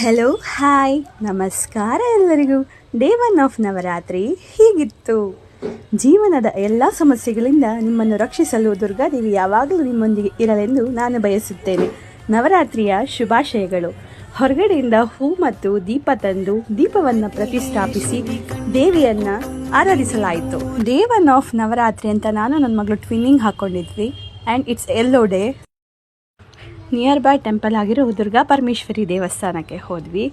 Hello hi ನಮಸ್ಕಾರ ಎಲ್ಲರಿಗೂ. Day one of Navratri ಹೀಗಿತ್ತು. ಜೀವನದ ಎಲ್ಲ ಸಮಸ್ಯೆಗಳಿಂದ ನಿಮ್ಮನ್ನು ರಕ್ಷಿಸಲು ದುರ್ಗಾದೇವಿ ಯಾವಾಗಲೂ ನಿಮ್ಮೊಂದಿಗೆ ಇರಲೆಂದು ನಾನು ಬಯಸುತ್ತೇನೆ. ನವರಾತ್ರಿಯ ಶುಭಾಶಯಗಳು. ಹೊರಗಡೆಯಿಂದ ಹೂ ಮತ್ತು ದೀಪ ತಂದು ದೀಪವನ್ನು ಪ್ರತಿಷ್ಠಾಪಿಸಿ ದೇವಿಯನ್ನು ಆರಾಧಿಸಲಾಯಿತು. ಡೇ ಒನ್ ಆಫ್ ನವರಾತ್ರಿ ಅಂತ ನಾನು ನನ್ನ ಮಗಳು twinning ಹಾಕ್ಕೊಂಡಿದ್ವಿ and it's yellow day nearby temple ಆಗಿರೋ ದುರ್ಗಾ ಪರಮೇಶ್ವರಿ ದೇವಸ್ಥಾನಕ್ಕೆ ಹೋದ್ವಿ.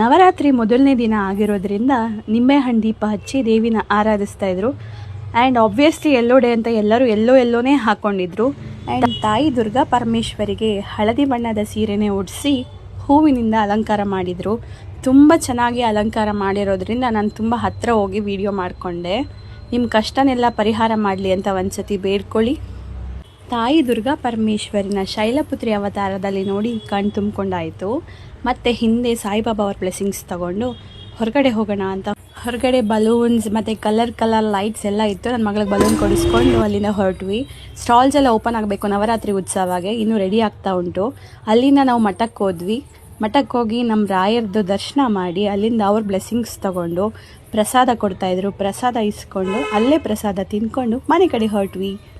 ನವರಾತ್ರಿ ಮೊದಲನೇ ದಿನ ಆಗಿರೋದ್ರಿಂದ ನಿಂಬೆಹಣ್ಣು ದೀಪ ಹಚ್ಚಿ ದೇವಿನ ಆರಾಧಿಸ್ತಾ ಇದ್ರು. ಆ್ಯಂಡ್ ಆಬ್ವಿಯಸ್ಲಿ ಎಲ್ಲೋ ಡೇ ಅಂತ ಎಲ್ಲರೂ ಎಲ್ಲೋ ಎಲ್ಲೋನೇ ಹಾಕ್ಕೊಂಡಿದ್ರು ಆ್ಯಂಡ್ ತಾಯಿ ದುರ್ಗಾ ಪರಮೇಶ್ವರಿಗೆ ಹಳದಿ ಬಣ್ಣದ ಸೀರೆನೇ ಉಡಿಸಿ ಹೂವಿನಿಂದ ಅಲಂಕಾರ ಮಾಡಿದರು. ತುಂಬ ಚೆನ್ನಾಗಿ ಅಲಂಕಾರ ಮಾಡಿರೋದ್ರಿಂದ ನಾನು ತುಂಬ ಹತ್ತಿರ ಹೋಗಿ ವಿಡಿಯೋ ಮಾಡಿಕೊಂಡೆ. ನಿಮ್ಮ ಕಷ್ಟನೆಲ್ಲ ಪರಿಹಾರ ಮಾಡಲಿ ಅಂತ ಒಂದು ಸತಿ ಬೇಡ್ಕೊಳ್ಳಿ. ತಾಯಿ ದುರ್ಗಾ ಪರಮೇಶ್ವರಿನ ಶೈಲಪುತ್ರಿ ಅವತಾರದಲ್ಲಿ ನೋಡಿ ಕಣ್ ತುಂಬಿಕೊಂಡಾಯಿತು. ಮತ್ತು ಹಿಂದೆ ಸಾಯಿಬಾಬಾ ಅವ್ರ ಬ್ಲೆಸ್ಸಿಂಗ್ಸ್ ತಗೊಂಡು ಹೊರಗಡೆ ಹೋಗೋಣ ಅಂತ. ಹೊರಗಡೆ ಬಲೂನ್ಸ್ ಮತ್ತು ಕಲರ್ ಕಲರ್ ಲೈಟ್ಸ್ ಎಲ್ಲ ಇತ್ತು. ನನ್ನ ಮಗಳಿಗೆ ಬಲೂನ್ ಕೊಡಿಸ್ಕೊಂಡು ಅಲ್ಲಿಂದ ಹೊರಟ್ವಿ. ಸ್ಟಾಲ್ಸ್ ಎಲ್ಲ ಓಪನ್ ಆಗಬೇಕು ನವರಾತ್ರಿ ಉತ್ಸವಗೆ ಇನ್ನೂ ರೆಡಿ ಆಗ್ತಾ ಉಂಟು. ಅಲ್ಲಿಂದ ನಾವು ಮಠಕ್ಕೆ ಹೋದ್ವಿ. ಮಠಕ್ಕೆ ಹೋಗಿ ನಮ್ಮ ರಾಯರ್ದು ದರ್ಶನ ಮಾಡಿ ಅಲ್ಲಿಂದ ಅವ್ರ ಬ್ಲೆಸ್ಸಿಂಗ್ಸ್ ತಗೊಂಡು ಪ್ರಸಾದ ಕೊಡ್ತಾಯಿದ್ರು ಪ್ರಸಾದ ಇಸ್ಕೊಂಡು ಅಲ್ಲೇ ಪ್ರಸಾದ ತಿಂದ್ಕೊಂಡು ಮನೆ ಕಡೆ ಹೊರಟ್ವಿ.